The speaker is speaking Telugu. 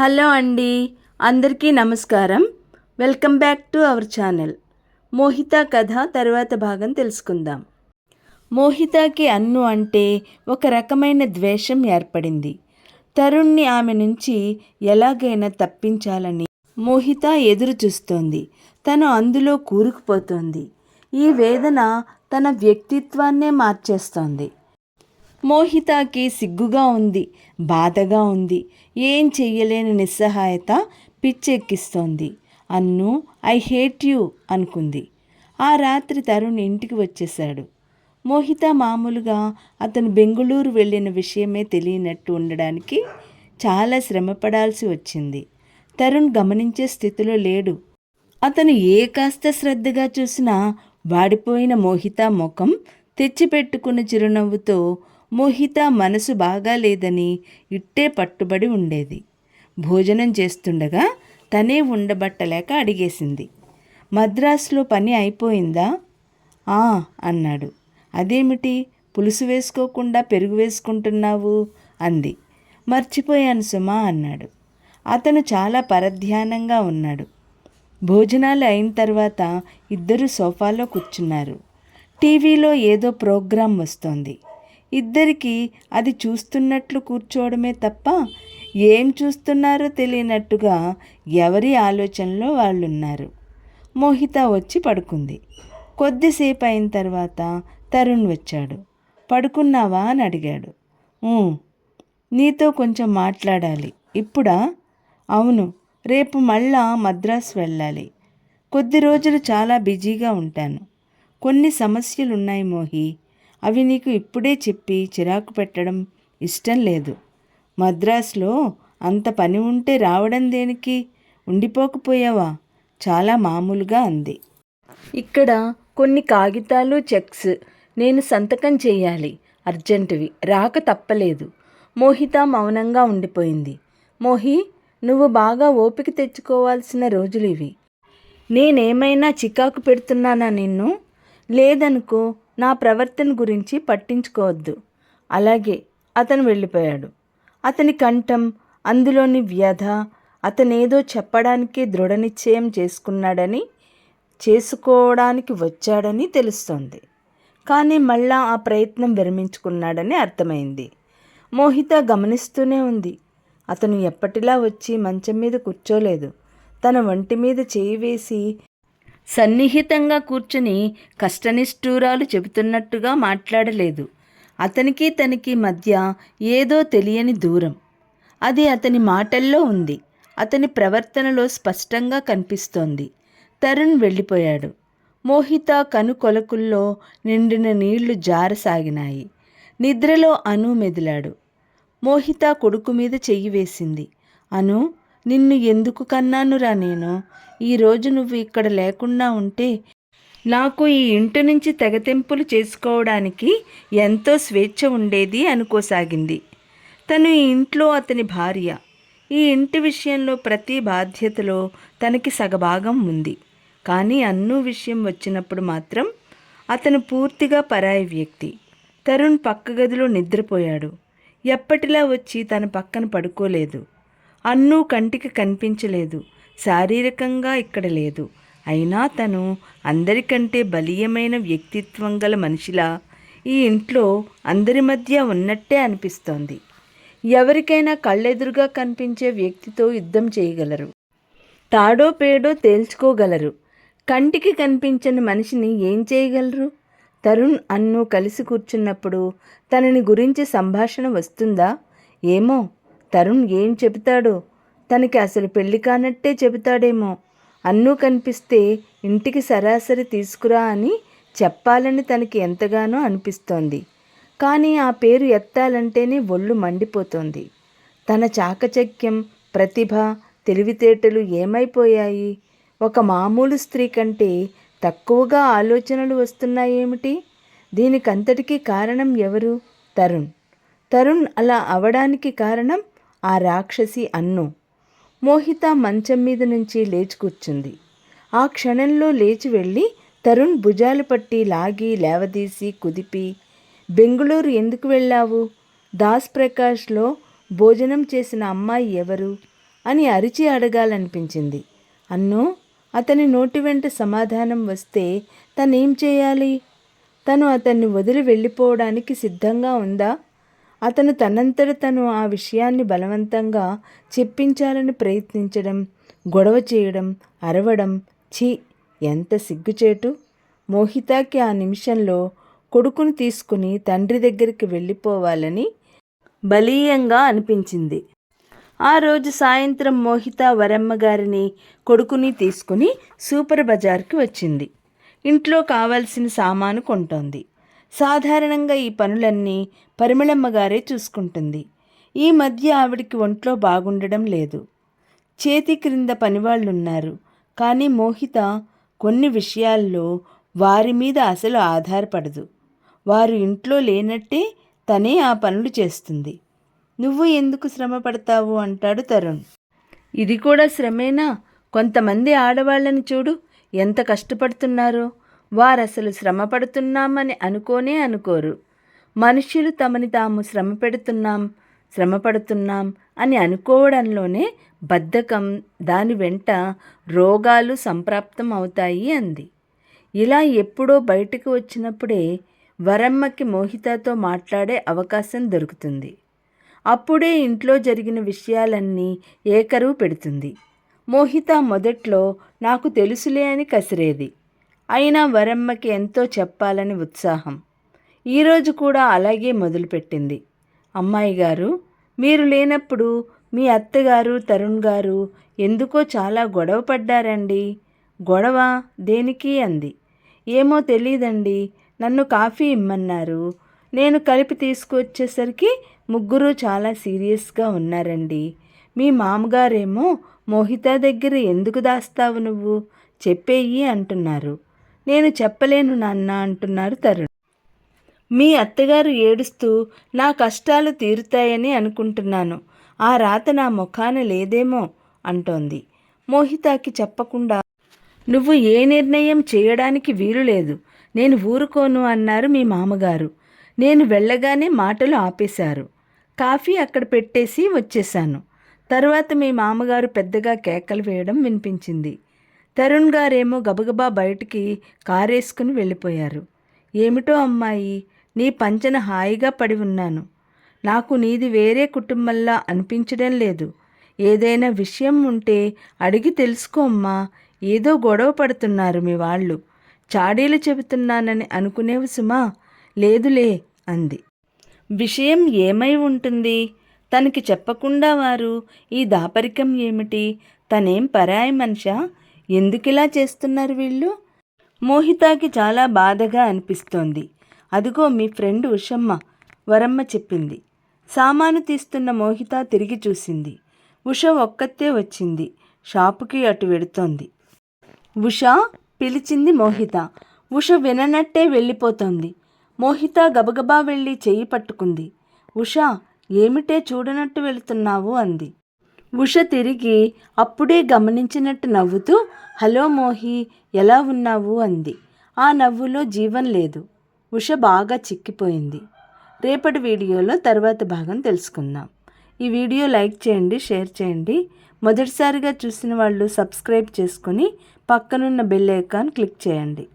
హలో అండి అందరికీ నమస్కారం. Welcome back to our channel. Mohita కథ తర్వాత భాగం తెలుసుకుందాం. మోహితకి అన్ను అంటే ఒక రకమైన ద్వేషం ఏర్పడింది. తరుణ్ణి ఆమె నుంచి ఎలాగైనా తప్పించాలని మోహిత ఎదురు చూస్తోంది. తను అందులో కూరుకుపోతోంది. ఈ వేదన తన వ్యక్తిత్వాన్నే మార్చేస్తోంది. మోహితాకి సిగ్గుగా ఉంది బాధగా ఉంది. ఏం చెయ్యలేని నిస్సహాయత పిచ్చెక్కిస్తోంది. అన్ను ఐ హేట్ యూ అనుకుంది. ఆ రాత్రి తరుణ్ ఇంటికి వచ్చేశాడు. మోహిత మామూలుగా అతను బెంగుళూరు వెళ్ళిన విషయమే తెలియనట్టు ఉండడానికి చాలా శ్రమపడాల్సి వచ్చింది. తరుణ్ గమనించే స్థితిలో లేడు. అతను ఏ కాస్త శ్రద్ధగా చూసినా వాడిపోయిన మోహిత ముఖం తెచ్చిపెట్టుకున్న చిరునవ్వుతో మోహిత మనసు బాగా లేదని ఇట్టే పట్టుబడి ఉండేది. భోజనం చేస్తుండగా తనే ఉండబట్టలేక అడిగేసింది. మద్రాసులో పని అయిపోయిందా? ఆ అన్నాడు. అదేమిటి? పులుసు వేసుకోకుండా పెరుగు వేసుకుంటున్నావు? అంది. మర్చిపోయాను సుమా అన్నాడు. అతను చాలా పరధ్యానంగా ఉన్నాడు. భోజనాలు అయిన తర్వాత ఇద్దరు సోఫాలో కూర్చున్నారు. టీవీలో ఏదో ప్రోగ్రాం వస్తోంది. ఇద్దరికీ అది చూస్తున్నట్లు కూర్చోవడమే తప్ప ఏం చూస్తున్నారో తెలియనట్టుగా ఎవరి ఆలోచనలో వాళ్ళున్నారు. మోహిత వచ్చి పడుకుంది. కొద్దిసేపు అయిన తర్వాత తరుణ్ వచ్చాడు. పడుకున్నావా అని అడిగాడు. నీతో కొంచెం మాట్లాడాలి. ఇప్పుడా? అవును రేపు మళ్ళా మద్రాసు వెళ్ళాలి. కొద్ది రోజులు చాలా బిజీగా ఉంటాను. కొన్ని సమస్యలు ఉన్నాయి మోహి. అవి నీకు ఇప్పుడే చెప్పి చిరాకు పెట్టడం ఇష్టం లేదు. మద్రాసులో అంత పని ఉంటే రావడం దేనికి? ఉండిపోకపోయావా? చాలా మామూలుగా అంది. ఇక్కడ కొన్ని కాగితాలు చెక్స్ నేను సంతకం చేయాలి. అర్జెంటువి. రాక తప్పలేదు. మోహిత మౌనంగా ఉండిపోయింది. మోహి నువ్వు బాగా ఓపిక తెచ్చుకోవాల్సిన రోజులు ఇవి. నేనేమైనా చికాకు పెడుతున్నానా నిన్ను? లేదనుకో నా ప్రవర్తన గురించి పట్టించుకోవద్దు. అలాగే అతను వెళ్ళిపోయాడు. అతని కంఠం అందులోని వ్యధ అతనేదో చెప్పడానికి దృఢనిశ్చయం చేసుకున్నాడని చేసుకోవడానికి వచ్చాడని తెలుస్తోంది. కానీ మళ్ళా ఆ ప్రయత్నం విరమించుకున్నాడని అర్థమైంది. మోహిత గమనిస్తూనే ఉంది. అతను ఎప్పటిలా వచ్చి మంచం మీద కూర్చోలేదు. తన వంటి మీద చేయి వేసి సన్నిహితంగా కూర్చుని కష్టనిష్ఠూరాలు చెబుతున్నట్టుగా మాట్లాడలేదు. అతనికి తనకి మధ్య ఏదో తెలియని దూరం. అది అతని మాటల్లో ఉంది. అతని ప్రవర్తనలో స్పష్టంగా కనిపిస్తోంది. తరుణ్ వెళ్ళిపోయాడు. మోహిత కను కొలకుల్లో నిండిన నీళ్ళు జారసాగినాయి. నిద్రలో అను మెదిలాడు. మోహిత కొడుకు మీద చెయ్యి వేసింది. అను నిన్ను ఎందుకు కన్నానురా నేను? ఈరోజు నువ్వు ఇక్కడ లేకుండా ఉంటే నాకు ఈ ఇంటి నుంచి తెగతెంపులు చేసుకోవడానికి ఎంతో స్వేచ్ఛ ఉండేది అనుకోసాగింది. తను ఈ ఇంట్లో అతని భార్య. ఈ ఇంటి విషయంలో ప్రతి బాధ్యతలో తనకి సగభాగం ఉంది. కానీ అన్ను విషయం వచ్చినప్పుడు మాత్రం అతను పూర్తిగా పరాయి వ్యక్తి. తరుణ్ పక్క గదిలో నిద్రపోయాడు. ఎప్పటిలా వచ్చి తన పక్కన పడుకోలేదు. అన్ను కంటికి కనిపించలేదు. శారీరకంగా ఇక్కడ లేదు. అయినా తను అందరికంటే బలీయమైన వ్యక్తిత్వం గల మనిషిలా ఈ ఇంట్లో అందరి మధ్య ఉన్నట్టే అనిపిస్తోంది. ఎవరికైనా కళ్ళెదురుగా కనిపించే వ్యక్తితో యుద్ధం చేయగలరు. తాడో పేడో తేల్చుకోగలరు. కంటికి కనిపించని మనిషిని ఏం చేయగలరు? తరుణ్ అన్ను కలిసి కూర్చున్నప్పుడు తనని గురించి సంభాషణ వస్తుందా? ఏమో తరుణ్ ఏం చెబుతాడో? తనకి అసలు పెళ్ళి కానట్టే చెబుతాడేమో. అన్నూ కనిపిస్తే ఇంటికి సరాసరి తీసుకురా అని చెప్పాలని తనకి ఎంతగానో అనిపిస్తోంది. కానీ ఆ పేరు ఎత్తాలంటేనే ఒళ్ళు మండిపోతోంది. తన చాకచక్యం ప్రతిభ తెలివితేటలు ఏమైపోయాయి? ఒక మామూలు స్త్రీ కంటే తక్కువగా ఆలోచనలు వస్తున్నాయేమిటి? దీనికంతటికీ కారణం ఎవరు? తరుణ్. తరుణ్ అలా అవడానికి కారణం ఆ రాక్షసి అన్ను మోహిత మంచం మీద నుంచి లేచి కూర్చుంది. ఆ క్షణంలో లేచి వెళ్ళి తరుణ్ భుజాలు పట్టి లాగి లేవదీసి కుదిపి బెంగుళూరు ఎందుకు వెళ్ళావు? దాస్ ప్రకాష్లో భోజనం చేసిన అమ్మాయి ఎవరు అని అరిచి అడగాలనిపించింది. అన్నో అతని నోటి వెంట సమాధానం వస్తే తనేం చేయాలి? తను అతన్ని వదిలి వెళ్ళిపోవడానికి సిద్ధంగా ఉందా? అతను తనంతట తను ఆ విషయాన్ని బలవంతంగా చెప్పించాలని ప్రయత్నించడం గొడవ చేయడం అరవడం ఛీ ఎంత సిగ్గుచేటు? మోహితాకి ఆ నిమిషంలో కొడుకును తీసుకుని తండ్రి దగ్గరికి వెళ్ళిపోవాలని బలీయంగా అనిపించింది. ఆ రోజు సాయంత్రం మోహిత వరమ్మ గారిని కొడుకుని తీసుకుని సూపర్ బజార్కి వచ్చింది. ఇంట్లో కావాల్సిన సామాను కొంటోంది. సాధారణంగా ఈ పనులన్నీ పరిమళమ్మ గారే చూసుకుంటుంది. ఈ మధ్య ఆవిడికి ఒంట్లో బాగుండడం లేదు. చేతి క్రింద పనివాళ్ళున్నారు. కానీ మోహిత కొన్ని విషయాల్లో వారి మీద అసలు ఆధారపడదు. వారు ఇంట్లో లేనట్టే తనే ఆ పనులు చేస్తుంది. నువ్వు ఎందుకు శ్రమ పడతావు? అంటాడు తరుణ్. ఇది కూడా శ్రమేనా? కొంతమంది ఆడవాళ్ళని చూడు ఎంత కష్టపడుతున్నారో? వారసలు శ్రమ పడుతున్నామని అనుకోనే అనుకోరు. మనుష్యులు తమని తాము శ్రమ పెడుతున్నాం శ్రమ పడుతున్నాం అని అనుకోవడంలోనే బద్ధకం దాని వెంట రోగాలు సంప్రాప్తం అవుతాయి అంది. ఇలా ఎప్పుడో బయటకు వచ్చినప్పుడే వరమ్మకి మోహితతో మాట్లాడే అవకాశం దొరుకుతుంది. అప్పుడే ఇంట్లో జరిగిన విషయాలన్నీ ఏకరువు పెడుతుంది. మోహిత మొదట్లో నాకు తెలుసులే అని కసిరేది. అయినా వరమ్మకి ఎంతో చెప్పాలని ఉత్సాహం. ఈరోజు కూడా అలాగే మొదలుపెట్టింది. అమ్మాయి గారు మీరు లేనప్పుడు మీ అత్తగారు తరుణ్ గారు ఎందుకో చాలా గొడవ పడ్డారండి. గొడవ దేనికి అంది. ఏమో తెలియదండి నన్ను కాఫీ ఇమ్మన్నారు. నేను కలిపి తీసుకువచ్చేసరికి ముగ్గురు చాలా సీరియస్గా ఉన్నారండి. మీ మామగారేమో మోహిత దగ్గర ఎందుకు దాస్తావు నువ్వు? చెప్పేయి అంటున్నారు. నేను చెప్పలేను నాన్న అంటున్నారు తరుణ్. మీ అత్తగారు ఏడుస్తూ నా కష్టాలు తీరుతాయని అనుకుంటున్నాను. ఆ రాత నా ముఖాన లేదేమో అంటోంది. మోహితాకి చెప్పకుండా నువ్వు ఏ నిర్ణయం చేయడానికి వీలు లేదు. నేను ఊరుకోను అన్నారు మీ మామగారు. నేను వెళ్ళగానే మాటలు ఆపేశారు. కాఫీ అక్కడ పెట్టేసి వచ్చేశాను. తర్వాత మీ మామగారు పెద్దగా కేకలు వేయడం వినిపించింది. తరుణ్ గారేమో గబగబా బయటికి కారేసుకుని వెళ్ళిపోయారు. ఏమిటో అమ్మాయి నీ పంచన హాయిగా పడి ఉన్నాను. నాకు నీది వేరే కుటుంబంలా అనిపించడం లేదు. ఏదైనా విషయం ఉంటే అడిగి తెలుసుకో అమ్మా ఏదో గొడవ పడుతున్నారు మీ వాళ్ళు. చాడీలు చెబుతున్నానని అనుకునేవు సుమా? లేదులే అంది. విషయం ఏమై ఉంటుంది? తనకి చెప్పకుండా వారు ఈ దాపరికం ఏమిటి? తనేం పరాయి మనిషా? ఎందుకిలా చేస్తున్నారు వీళ్ళు? మోహితాకి చాలా బాధగా అనిపిస్తోంది. అదిగో మీ ఫ్రెండ్ ఉషమ్మ వరమ్మ చెప్పింది. సామాను తీస్తున్న మోహిత తిరిగి చూసింది. ఉష ఒక్కతే వచ్చింది. షాపుకి అటు వెడుతోంది. ఉష పిలిచింది మోహిత. ఉష విననట్టే వెళ్ళిపోతోంది. మోహిత గబగబా వెళ్ళి చెయ్యి పట్టుకుంది. ఉష ఏమిటే చూడనట్టు వెళుతున్నావు? అంది. ఉష తిరిగి అప్పుడే గమనించినట్టు నవ్వుతూ హలో మోహి ఎలా ఉన్నావు? అంది. ఆ నవ్వులో జీవం లేదు. ఉష బాగా చిక్కిపోయింది. రేపటి వీడియోలో తర్వాత భాగం తెలుసుకుందాం. ఈ వీడియో లైక్ చేయండి షేర్ చేయండి. మొదటిసారిగా చూసిన వాళ్ళు సబ్స్క్రైబ్ చేసుకొని పక్కనున్న బెల్ ఐకాన్ క్లిక్ చేయండి.